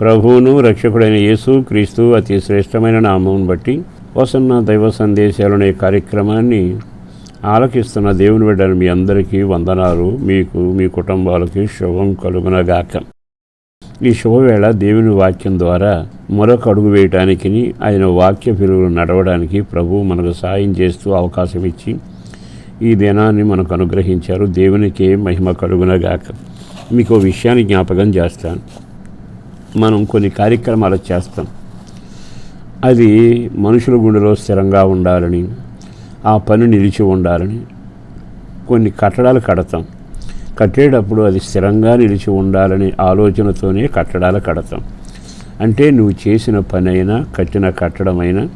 ప్రభువును రక్షకుడైన యేసు క్రీస్తు అతి శ్రేష్టమైన నామం బట్టి వసన్న దైవ సందేశాలనే కార్యక్రమాన్ని ఆలకిస్తున్న దేవుని బిడ్డను మీ అందరికీ వందనాలు. మీకు మీ కుటుంబాలకి శుభం కలుగునగాక. ఈ శుభవేళ దేవుని వాక్యం ద్వారా మరొక అడుగు వేయటానికి ఆయన వాక్య పిలువలు నడవడానికి ప్రభు మనకు సాయం చేస్తూ అవకాశం ఇచ్చి ఈ దినాన్ని మనకు అనుగ్రహించారు. దేవునికే మహిమ కలుగునగాక. మీకు విషయాన్ని జ్ఞాపకం చేస్తాను. మనం కొన్ని కార్యక్రమాలు చేస్తాం. అది మనుషుల గుండెలో స్థిరంగా ఉండాలని ఆ పని నిలిచి ఉండాలని కొన్ని కట్టడాలు కడతాం. కట్టేటప్పుడు అది స్థిరంగా నిలిచి ఉండాలని ఆలోచనతోనే కట్టడాలు కడతాం. అంటే నువ్వు చేసిన పని అయినా కట్టిన కట్టడమైనా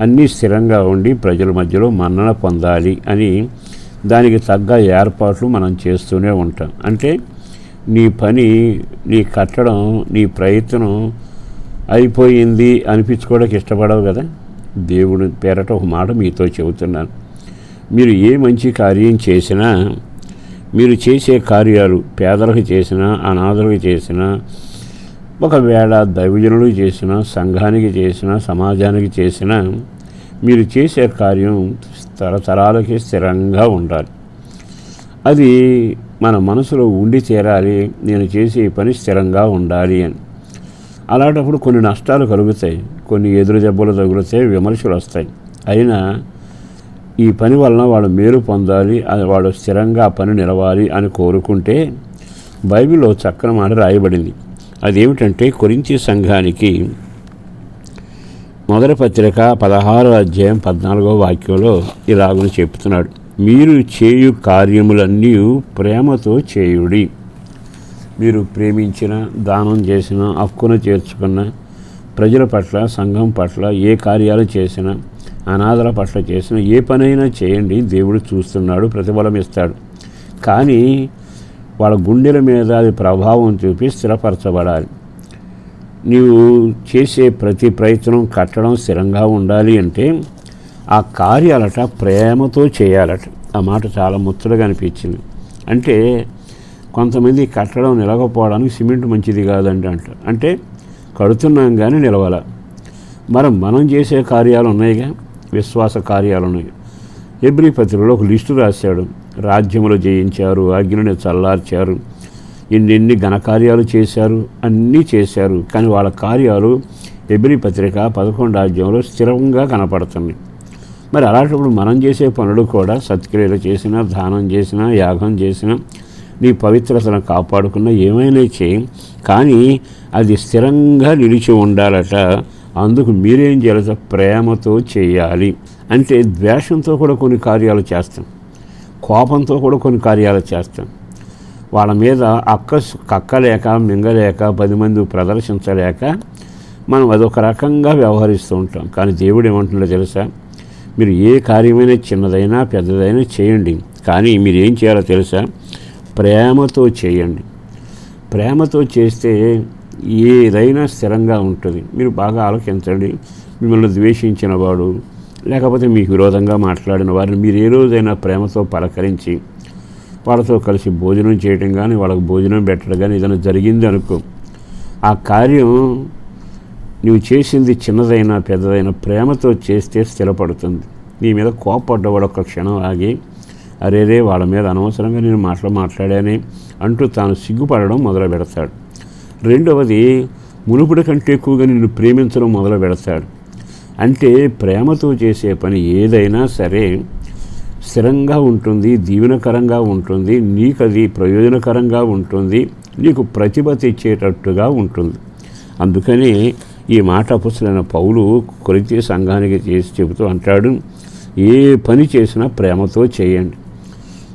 అన్నీ స్థిరంగా ఉండి ప్రజల మధ్యలో మన్నన పొందాలి అని దానికి తగ్గ ఏర్పాట్లు మనం చేస్తూనే ఉంటాం. అంటే నీ పని నీ కట్టడం నీ ప్రయత్నం అయిపోయింది అనిపించుకోవడానికి ఇష్టపడవు కదా? దేవుడు పేరట ఒక మాట మీతో చెబుతున్నాను. మీరు ఏ మంచి కార్యం చేసినా మీరు చేసే కార్యాలు పేదలకు చేసినా అనాథలకు చేసినా ఒకవేళ దైవజనులకు చేసినా సంఘానికి చేసినా సమాజానికి చేసినా మీరు చేసే కార్యం తరతరాలకి స్థిరంగా ఉండాలి. అది మన మనసులో ఉండి చేరాలి నేను చేసే పని స్థిరంగా ఉండాలి అని. అలాంటప్పుడు కొన్ని నష్టాలు కలుగుతాయి కొన్ని ఎదురు దెబ్బలు తగులుతాయి విమర్శలు వస్తాయి. అయినా ఈ పని వలన వాడు మేలు పొందాలి అది వాడు స్థిరంగా పని నిలవాలి అని కోరుకుంటే బైబిల్లో చక్కని మాట రాయబడింది. అదేమిటంటే కొరించి సంఘానికి మొదటి పత్రిక పదహారో అధ్యాయం పద్నాలుగో వాక్యంలో ఇలాగని చెప్తున్నాడు మీరు చేయు కార్యములన్నీ ప్రేమతో చేయుడి. మీరు ప్రేమించిన దానం చేసిన హక్కును చేర్చుకున్న ప్రజల పట్ల సంఘం పట్ల ఏ కార్యాలు చేసినా అనాథల పట్ల చేసిన ఏ పనైనా చేయండి. దేవుడు చూస్తున్నాడు ప్రతిఫలం ఇస్తాడు. కానీ వాళ్ళ గుండెల మీద అది ప్రభావం చూపి స్థిరపరచబడాలి. నీవు చేసే ప్రతి ప్రయత్నం కట్టడం స్థిరంగా ఉండాలి అంటే ఆ కార్యాలట ప్రేమతో చేయాలట. ఆ మాట చాలా ముచ్చటగా అనిపించింది. అంటే కొంతమంది కట్టడం నిలవకపోవడానికి సిమెంట్ మంచిది కాదండి అంటారు అంటే కడుతున్నాం కానీ నిలవాల. మరి మనం చేసే కార్యాలు ఉన్నాయిగా? విశ్వాస కార్యాలు ఉన్నాయి. ఎబ్రి పత్రికలో ఒక లిస్టు రాశాడు. రాజ్యములు జయించారు అగ్నిని చల్లార్చారు. ఎన్నెన్ని ఘనకార్యాలు చేశారు అన్నీ చేశారు. కానీ వాళ్ళ కార్యాలు ఎబ్రి పత్రిక పదకొండు రాజ్యంలో స్థిరంగా కనపడుతున్నాయి. మరి అలాంటప్పుడు మనం చేసే పనులు కూడా సత్క్రియలు చేసినా దానం చేసినా యాగం చేసినా నీ పవిత్రతను కాపాడుకున్న ఏమైనా చేయి. కానీ అది స్థిరంగా నిలిచి ఉండాలట. అందుకు మీరేం చేయాలి ప్రేమతో చేయాలి. అంటే ద్వేషంతో కూడా కొన్ని కార్యాలు చేస్తాం. కోపంతో కూడా కొన్ని కార్యాలు చేస్తాం. వాళ్ళ మీద అక్క కక్కలేక మింగలేక పది మంది ప్రదర్శించలేక మనం అదొక రకంగా వ్యవహరిస్తూ ఉంటాం. కానీ దేవుడు ఏమంటుండో తెలుసా? మీరు ఏ కార్యమైనా చిన్నదైనా పెద్దదైనా చేయండి. కానీ మీరు ఏం చేయాలో తెలుసా? ప్రేమతో చేయండి. ప్రేమతో చేస్తే ఏదైనా స్థిరంగా ఉంటుంది. మీరు బాగా ఆలోచించండి. మిమ్మల్ని ద్వేషించిన వాడు లేకపోతే మీకు విరోధంగా మాట్లాడిన వారిని మీరు ఏ రోజైనా ప్రేమతో పలకరించి వాళ్ళతో కలిసి భోజనం చేయడం కానీ వాళ్ళకు భోజనం పెట్టడం కానీ ఏదైనా జరిగింది అనుకో ఆ కార్యం నువ్వు చేసింది చిన్నదైనా పెద్దదైనా ప్రేమతో చేస్తే స్థిరపడుతుంది. నీ మీద కోపడ్డవాడు ఒక క్షణం ఆగి అరేరే వాళ్ళ మీద అనవసరంగా నేను మాటలు మాట్లాడానే అంటూ తాను సిగ్గుపడడం మొదలు పెడతాడు. రెండవది మునుపుడి కంటే ఎక్కువగా నిన్ను ప్రేమించడం మొదలు పెడతాడు. అంటే ప్రేమతో చేసే పని ఏదైనా సరే స్థిరంగా ఉంటుంది దీవెనకరంగా ఉంటుంది నీకు అది ప్రయోజనకరంగా ఉంటుంది నీకు ప్రతిభ తెచ్చేటట్టుగా ఉంటుంది. అందుకని ఈ మాట పుస్తకమైన పౌలు కొరితే సంఘానికి చేసి చెబుతూ అంటాడు ఏ పని చేసినా ప్రేమతో చేయండి.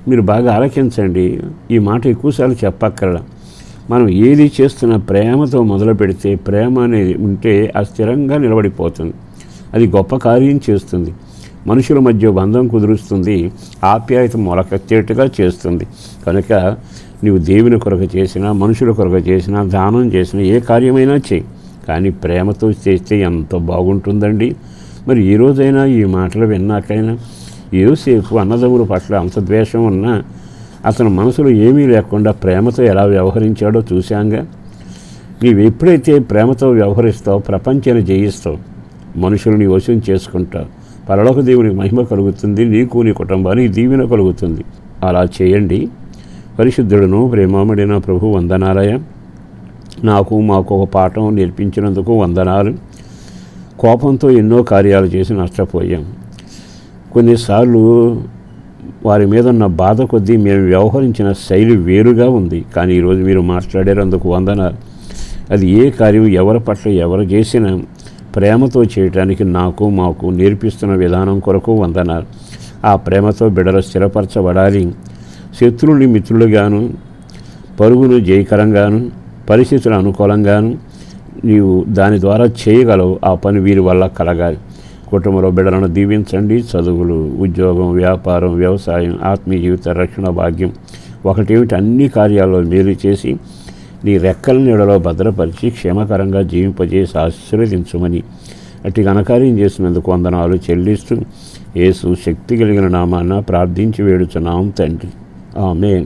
మీరు బాగా ఆలకించండి. ఈ మాట ఎక్కువసార్లు చెప్పక్కర్లా. మనం ఏది చేస్తున్నా ప్రేమతో మొదలు పెడితే ప్రేమ అనేది ఉంటే ఆ స్థిరంగా నిలబడిపోతుంది. అది గొప్ప కార్యం చేస్తుంది. మనుషుల మధ్య బంధం కుదురుస్తుంది. ఆప్యాయత మొలకెత్తేట్టుగా చేస్తుంది. కనుక నీవు దేవుని కొరకు చేసినా మనుషుల కొరకు చేసినా దానం చేసినా ఏ కార్యమైనా చేయి. కానీ ప్రేమతో చేస్తే ఎంత బాగుంటుందండి? మరి ఈ రోజైనా ఈ మాటలు విన్నాకైనా యోసేపు అన్నదమ్ముల పట్ల అంత ద్వేషం ఉన్నా అతని మనసులో ఏమీ లేకుండా ప్రేమతో ఎలా వ్యవహరించాడో చూశాంగా? నీవు ఎప్పుడైతే ప్రేమతో వ్యవహరిస్తావు ప్రపంచాన్ని జయిస్తావు మనుషుల్ని వశం చేసుకుంటావు పరలోక దేవుని మహిమ కలుగుతుంది నీకు నీ కుటుంబానికి దీవెన కలుగుతుంది. అలా చేయండి. పరిశుద్ధుడును ప్రేమామడిన ప్రభు వందనాలయ. నాకు మాకు ఒక పాఠం నేర్పించినందుకు వందనాలు. కోపంతో ఎన్నో కార్యాలు చేసి నష్టపోయాం. కొన్నిసార్లు వారి మీద ఉన్న బాధ కొద్దీ మేము వ్యవహరించిన శైలి వేరుగా ఉంది. కానీ ఈరోజు మీరు మాట్లాడేందుకు వందనాలు. అది ఏ కార్యం ఎవరి పట్ల ఎవరు చేసినా ప్రేమతో చేయటానికి నాకు మాకు నేర్పిస్తున్న విధానం కొరకు వందనాలు. ఆ ప్రేమతో బిడలు స్థిరపరచబడాలి. శత్రువుని మిత్రులుగాను పరుగును జయకరంగాను పరిస్థితులు అనుకూలంగాను నీవు దాని ద్వారా చేయగలవు. ఆ పని వీరి వల్ల కలగాలి. కుటుంబంలో బిడ్డలను దీవించండి. చదువులు ఉద్యోగం వ్యాపారం వ్యవసాయం ఆత్మీయ జీవిత రక్షణ భాగ్యం ఒకటేమిటి? అన్ని కార్యాల్లో మేలు చేసి నీ రెక్కల నీడలో భద్రపరిచి క్షేమకరంగా జీవింపజేసి ఆశీర్వదించమని అట్టి ఘనకార్యం చేసినందుకు వందనాలు చెల్లిస్తూ యేసు శక్తి కలిగిన నామాన్న ప్రార్థించి వేడుచున్నాం తండ్రి. ఆమెన్.